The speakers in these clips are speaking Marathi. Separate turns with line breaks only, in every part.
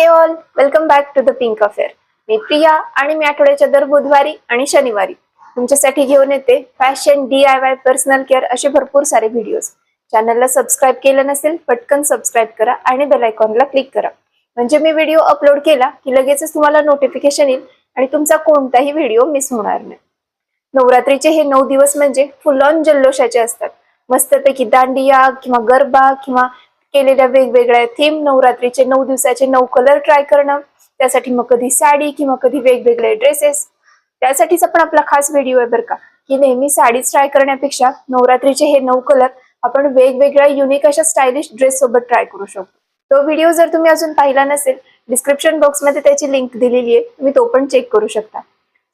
Hey all welcome back to the pink affair मी प्रिया आणि मी आठवड्याच्या दर बुधवारी आणि शनिवारी तुमच्यासाठी घेऊन येते fashion D I Y personal care असे भरपूर सारे व्हिडिओज चॅनलला सबस्क्राईब केलं नसेल पटकन सबस्क्राईब करा आणि बेल आयकॉनला क्लिक करा. म्हणजे मी व्हिडिओ अपलोड केला की लगेचच तुम्हाला नोटिफिकेशन येईल आणि तुमचा कोणताही व्हिडिओ मिस होणार नाही. नवरात्रीचे हे नऊ दिवस म्हणजे फुल ऑन जल्लोषाचे असतात. मस्तपैकी दांडिया किंवा गरबा किंवा केलेल्या वेगवेगळ्या थीम नवरात्रीचे नऊ दिवसाचे नऊ कलर ट्राय करणं त्यासाठी मग कधी साडी किंवा कधी वेगवेगळे ड्रेसेस त्यासाठीच आपण आपला खास व्हिडिओ आहे बरं का. की नेहमी साडीच ट्राय करण्यापेक्षा नवरात्रीचे हे नऊ कलर आपण वेगवेगळ्या युनिक अशा स्टायलिश ड्रेस सोबत ट्राय करू शकतो. तो व्हिडिओ जर तुम्ही अजून पाहिला नसेल डिस्क्रिप्शन बॉक्समध्ये त्याची लिंक दिलेली आहे तुम्ही तो पण चेक करू शकता.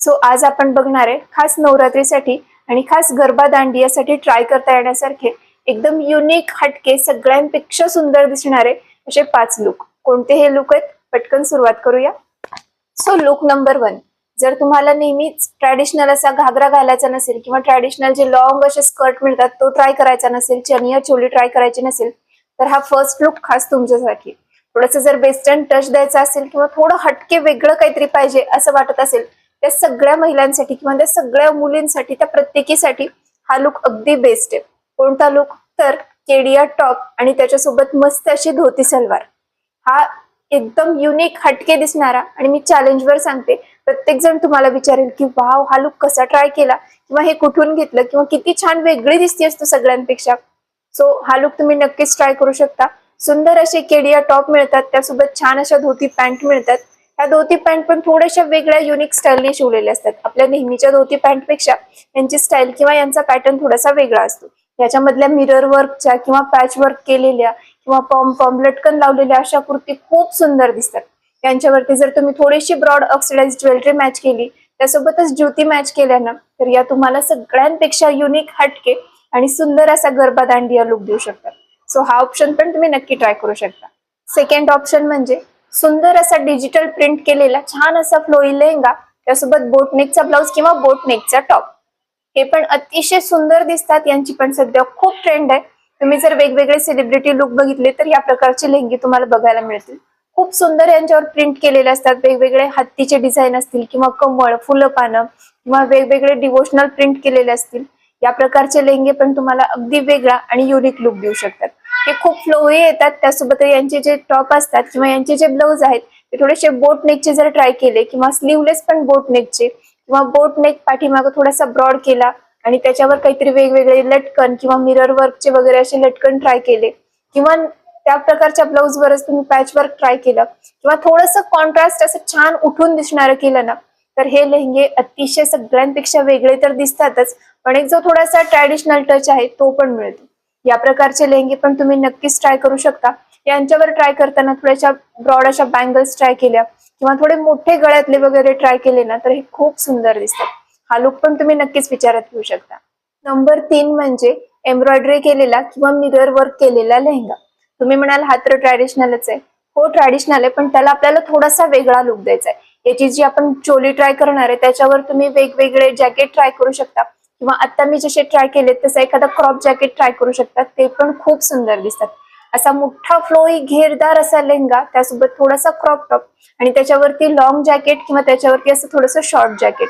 सो आज आपण बघणार आहे खास नवरात्रीसाठी आणि खास गरबा दांडियासाठी ट्राय करता येण्यासारखे एकदम युनिक हटके सगळ्यांपेक्षा सुंदर दिसणारे असे पाच लुक कोणते हे लुक आहेत? पटकन सुरुवात करूया. सो लुक नंबर वन जर तुम्हाला नेहमीच ट्रॅडिशनल असा घागरा घालायचा नसेल किंवा ट्रॅडिशनल जे लॉंग असे स्कर्ट मिळतात तो ट्राय करायचा नसेल चनिया चोली ट्राय करायची नसेल तर हा फर्स्ट लुक खास तुमच्यासाठी. थोडंसं जर वेस्टर्न टच द्यायचा असेल किंवा थोडं हटके वेगळं काहीतरी पाहिजे असं वाटत असेल त्या सगळ्या महिलांसाठी किंवा त्या सगळ्या मुलींसाठी त्या प्रत्येकीसाठी हा लुक अगदी बेस्ट आहे. कोणता लुक तर केडिया टॉप आणि त्याच्यासोबत मस्त अशी धोती सलवार. हा एकदम युनिक हटके दिसणारा आणि मी चॅलेंजवर सांगते प्रत्येक जण तुम्हाला विचारेल की वाव हा लुक कसा ट्राय केला? किंवा हे कुठून घेतलं? किंवा किती छान वेगळी दिसते असतो सगळ्यांपेक्षा. सो हा लुक तुम्ही नक्कीच ट्राय करू शकता. सुंदर असे केडिया टॉप मिळतात त्यासोबत छान अशा धोती पॅन्ट मिळतात. ह्या धोती पॅन्ट पण थोड्याशा वेगळ्या युनिक स्टाईलने शिवलेल्या असतात. आपल्या नेहमीच्या धोती पॅन्टपेक्षा यांची स्टाईल किंवा यांचा पॅटर्न थोडासा वेगळा असतो. याच्यामधल्या मिरर वर्कच्या किंवा पॅच वर्क केलेल्या किंवा पॉम पॉम लटकन लावलेल्या अशा कुर्ती खूप सुंदर दिसतात. यांच्यावरती जर तुम्ही थोडीशी ब्रॉड ऑक्सिडाइज ज्वेलरी मॅच केली त्यासोबतच ज्योती मॅच केल्यानं तर या तुम्हाला सगळ्यांपेक्षा युनिक हटके आणि सुंदर असा गरबा दांडिया लुक देऊ शकतात. सो हा ऑप्शन पण तुम्ही नक्की ट्राय करू शकता. सेकंड ऑप्शन म्हणजे सुंदर असा डिजिटल प्रिंट केलेला छान असा फ्लोई लेहंगा त्यासोबत बोटनेकचा ब्लाउज किंवा बोटनेकचा टॉप हे पण अतिशय सुंदर दिसतात. यांची पण सध्या खूप ट्रेंड आहे. तुम्ही जर वेगवेगळे सेलिब्रिटी लुक बघितले तर या प्रकारचे लेहंगे तुम्हाला बघायला मिळतील. खूप सुंदर यांच्यावर प्रिंट केलेले असतात. वेगवेगळे हत्तीचे डिझाईन असतील किंवा कमळ फुलं पानं किंवा वेगवेगळे डिवोशनल प्रिंट केलेले असतील. या प्रकारचे लेहंगे पण तुम्हाला अगदी वेगळा आणि युनिक लुक देऊ शकतात. हे खूप फ्लोरी येतात. त्यासोबत यांचे जे टॉप असतात किंवा यांचे जे ब्लाऊज आहेत ते थोडेसे बोट नेकचे जर ट्राय केले किंवा स्लीवलेस पण बोट नेकचे किंवा बोट नेक पाठीमागं थोडासा ब्रॉड केला आणि त्याच्यावर काहीतरी वेगवेगळे लटकन किंवा मिरर वर्कचे वगैरे असे लटकन ट्राय केले. किंवा त्या प्रकारच्या ब्लाऊज वरच तुम्ही पॅच वर्क ट्राय केलं. किंवा थोडस कॉन्ट्रास्ट असं छान उठून दिसणारं केलं ना तर हे लेहंगे अतिशय सगळ्यांपेक्षा वेगळे तर दिसतातच पण एक जो थोडासा ट्रॅडिशनल टच आहे तो पण मिळतो. या प्रकारचे लेहंगे पण तुम्ही नक्कीच ट्राय करू शकता. यांच्यावर ट्राय करताना थोड्याशा ब्रॉड अशा बँगल्स ट्राय केल्या. किंवा थोडे मोठे गळ्यातले वगैरे ट्राय केले ना तर हे खूप सुंदर दिसतात. हा लुक पण तुम्ही नक्कीच विचारात घेऊ शकता. नंबर तीन म्हणजे एम्ब्रॉयडरी केलेला किंवा मिरर वर्क केलेला लेहंगा. तुम्ही म्हणाल हा तर ट्रॅडिशनलच आहे. हो ट्रॅडिशनल आहे पण त्याला आपल्याला थोडासा वेगळा लुक द्यायचा आहे. याची जी आपण चोली ट्राय करणार आहे त्याच्यावर तुम्ही वेगवेगळे जॅकेट ट्राय करू शकता. किंवा आता मी जसे ट्राय केले तसं एखादा क्रॉप जॅकेट ट्राय करू शकता. ते पण खूप सुंदर दिसतात. असा मोठा फ्लोई घेरदार असा लेहंगा त्यासोबत थोडासा क्रॉप टॉप आणि त्याच्यावरती लॉंग जॅकेट किंवा त्याच्यावरती असं थोडंसं शॉर्ट जॅकेट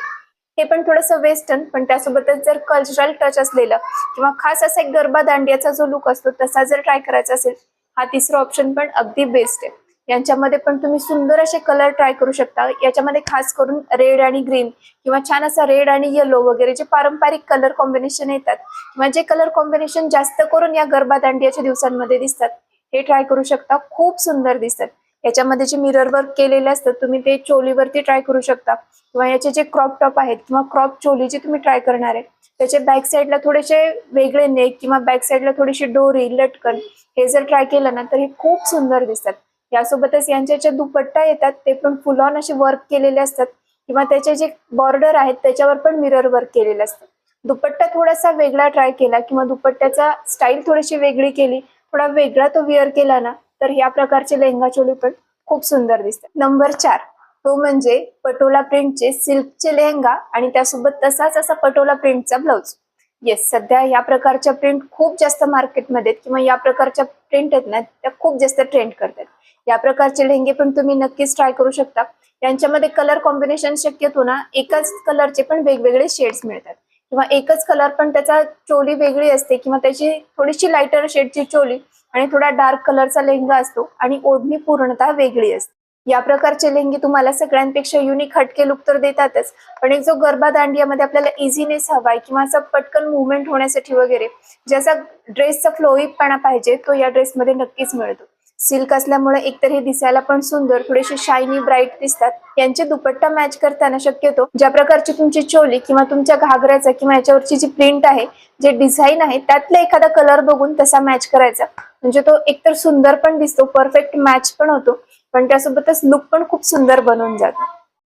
हे पण थोडंसं वेस्टर्न पण त्यासोबतच जर कल्चरल टच असलेलं किंवा खास असा एक गरबा दांडियाचा जो लुक असतो तसा जर ट्राय करायचा असेल हा तिसरा ऑप्शन पण अगदी बेस्ट आहे. यांच्यामध्ये पण तुम्ही सुंदर असे कलर ट्राय करू शकता. याच्यामध्ये खास करून रेड आणि ग्रीन किंवा छान असा रेड आणि येलो वगैरे जे पारंपरिक कलर कॉम्बिनेशन येतात किंवा जे कलर कॉम्बिनेशन जास्त करून या गरबा दांडियाच्या दिवसांमध्ये दिसतात हे ट्राय करू शकता. खूप सुंदर दिसतात. याच्यामध्ये जे मिरर वर्क केलेले असतात तुम्ही ते चोलीवरती ट्राय करू शकता. किंवा याचे जे क्रॉप टॉप आहेत किंवा क्रॉप चोली जे तुम्ही ट्राय करणार आहे त्याचे बॅक साईडला थोडेसे वेगळे नेक किंवा बॅक साईडला थोडीशी डोरी लटकन हे जर ट्राय केलं ना तर हे खूप सुंदर दिसतात. यासोबतच यांच्या ज्या दुपट्टा येतात ते पण फुल ऑन असे वर्क केलेले असतात. किंवा त्याचे जे बॉर्डर आहेत त्याच्यावर पण मिरर वर्क केलेले असतात. दुपट्टा थोडासा वेगळा ट्राय केला किंवा दुपट्ट्याचा स्टाईल थोडीशी वेगळी केली थोडा वेगळा तो विअर केला ना तर ह्या प्रकारचे लेहंगा चोली पण खूप सुंदर दिसतात. नंबर चार तो म्हणजे पटोला प्रिंटचे सिल्कचे लेहंगा आणि त्यासोबत तसाच असा पटोला प्रिंटचा ब्लाऊज येस सध्या या प्रकारच्या प्रिंट खूप जास्त मार्केटमध्ये आहेत किंवा या प्रकारच्या प्रिंट आहेत ना त्या खूप जास्त ट्रेंड करतात या प्रकारचे लेहंगे पण तुम्ही नक्कीच ट्राय करू शकता. यांच्यामध्ये कलर कॉम्बिनेशन शक्यतो ना एकाच कलरचे पण वेगवेगळे शेड्स मिळतात. किंवा एकच कलर पण त्याचा चोली वेगळी असते किंवा त्याची थोडीशी लायटर शेडची चोली आणि थोडा डार्क कलरचा लेहंगा असतो आणि ओढणी पूर्णतः वेगळी असते. या प्रकारचे लेहंगे तुम्हाला सगळ्यांपेक्षा युनिक हटके लुक तर देतातच. पण एक जो गरबा दांडियामध्ये आपल्याला इझिनेस हवाय किंवा असं पटकन मुवमेंट होण्यासाठी वगैरे ज्याचा ड्रेसचा फ्लोईपणा पाहिजे तो या ड्रेसमध्ये नक्कीच मिळतो. सिल्क असल्यामुळे एकतर हे दिसायला पण सुंदर थोडेसे शायनी ब्राईट दिसतात. यांचे दुपट्टा मॅच करताना शक्यतो ज्या प्रकारची तुमची चोली किंवा तुमच्या घागऱ्याचा किंवा याच्यावरची जी प्रिंट आहे जे डिझाईन आहे त्यातला एखादा कलर बघून तसा मॅच करायचा. म्हणजे तो एकतर सुंदर पण दिसतो परफेक्ट मॅच पण होतो. पण त्यासोबतच लुक पण खूप सुंदर बनून जातो.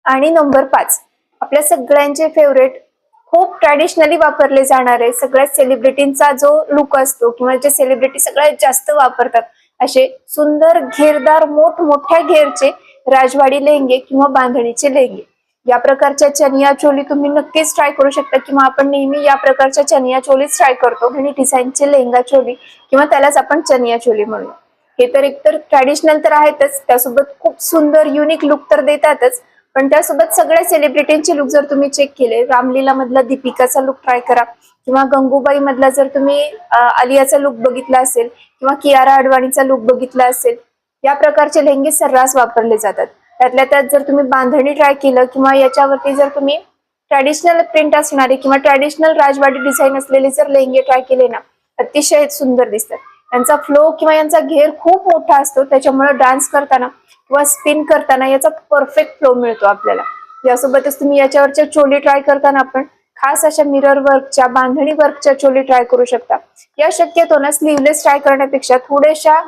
आणि नंबर पाच आपल्या सगळ्यांचे फेवरेट खूप ट्रॅडिशनली वापरले जाणारे सगळ्या सेलिब्रिटींचा जो लुक असतो किंवा जे सेलिब्रिटी सगळ्यात जास्त वापरतात असे सुंदर घेरदार मोठमोठ्या घेरचे राजवाडी लेहंगे किंवा बांधणीचे लेहंगे या प्रकारच्या चनिया चोली तुम्ही नक्कीच ट्राय करू शकता किंवा आपण नेहमी या प्रकारच्या चनिया चोलीच ट्राय करतो आणि डिझाईनचे लेहंगा चोली किंवा त्यालाच आपण चनिया चोली म्हणूया. हे तर एकतर ट्रॅडिशनल तर आहेतच. त्यासोबत खूप सुंदर युनिक लुक तर देतातच. पण त्यासोबत सगळ्या सेलिब्रिटींचे लुक जर तुम्ही चेक केले रामलीला मधला दीपिकाचा लुक ट्राय करा. किंवा गंगूबाई मधला जर तुम्ही आलियाचा लुक बघितला असेल किंवा कियारा अडवाणीचा लुक बघितला असेल या प्रकारचे लेहंगे सर्रास वापरले जातात. त्यातल्या त्यात जर तुम्ही बांधणी ट्राय केलं किंवा याच्यावरती जर तुम्ही ट्रॅडिशनल प्रिंट असणारे किंवा ट्रॅडिशनल राजवाडी डिझाईन असलेले जर लेहंगे ट्राय केले ना अतिशय सुंदर दिसतात. यांचा फ्लो किंवा यांचा घेर खूप मोठा असतो. त्याच्यामुळे डान्स करताना किंवा स्पिन करताना याचा परफेक्ट फ्लो मिळतो आपल्याला. यासोबतच तुम्ही याच्यावरच्या चोली ट्राय करताना आपण खास अशा मिरर वर्कच्या बांधणी वर्कच्या चोली ट्राय करू शकता. या शक्यतो ना स्लीवलेस ट्राय करण्यापेक्षा थोड्याशा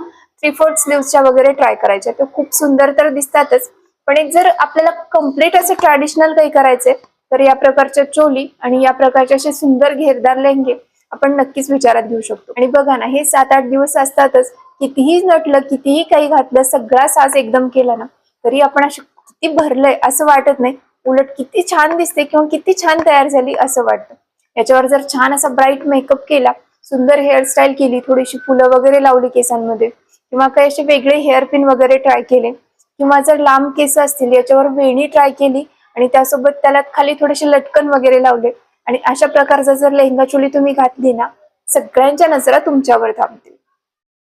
थ्री फोर्थ स्लीव्सच्या वगैरे ट्राय करायच्या. ते खूप सुंदर तर दिसतातच. पण एक जर आपल्याला कंप्लीट असं ट्रॅडिशनल काही करायचंय तर या प्रकारच्या चोली आणि या प्रकारचे असे सुंदर घेरदार लेहंगे आपण नक्कीच विचारात घेऊ शकतो. आणि बघा ना हे सात आठ दिवस असतातच कितीही नटलं कितीही काही घातलं सगळा साज एकदम केला ना तरी आपण अशी किती भरलंय असं वाटत नाही. उलट किती छान दिसते किंवा किती छान तयार झाली असं वाटतं. याच्यावर जर छान असा ब्राईट मेकअप केला सुंदर हेअरस्टाईल केली थोडीशी फुलं वगैरे लावली केसांमध्ये किंवा काही असे वेगळे हेअरपिन वगैरे ट्राय केले किंवा जर लांब केस असतील याच्यावर वेणी ट्राय केली आणि त्यासोबत त्याला खाली थोडेसे लटकन वगैरे लावले आणि अशा प्रकारचा जर लेहंगा चोली तुम्ही घातली ना सगळ्यांच्या नजरा तुमच्यावर थांबतील.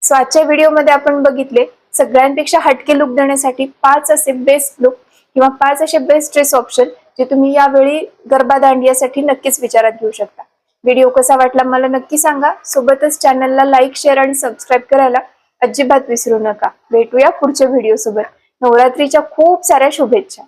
सो आजच्या व्हिडिओमध्ये आपण बघितले सगळ्यांपेक्षा हटके लुक देण्यासाठी पाच असे बेस्ट लुक किंवा पाच असे बेस्ट ड्रेस ऑप्शन जे तुम्ही यावेळी गरबा दांडियासाठी नक्कीच विचारात घेऊ शकता. व्हिडिओ कसा वाटला मला नक्की सांगा. सोबतच चॅनलला लाईक शेअर आणि सबस्क्राईब करायला अजिबात विसरू नका. भेटूया पुढच्या व्हिडिओ सोबत. नवरात्रीच्या खूप साऱ्या शुभेच्छा.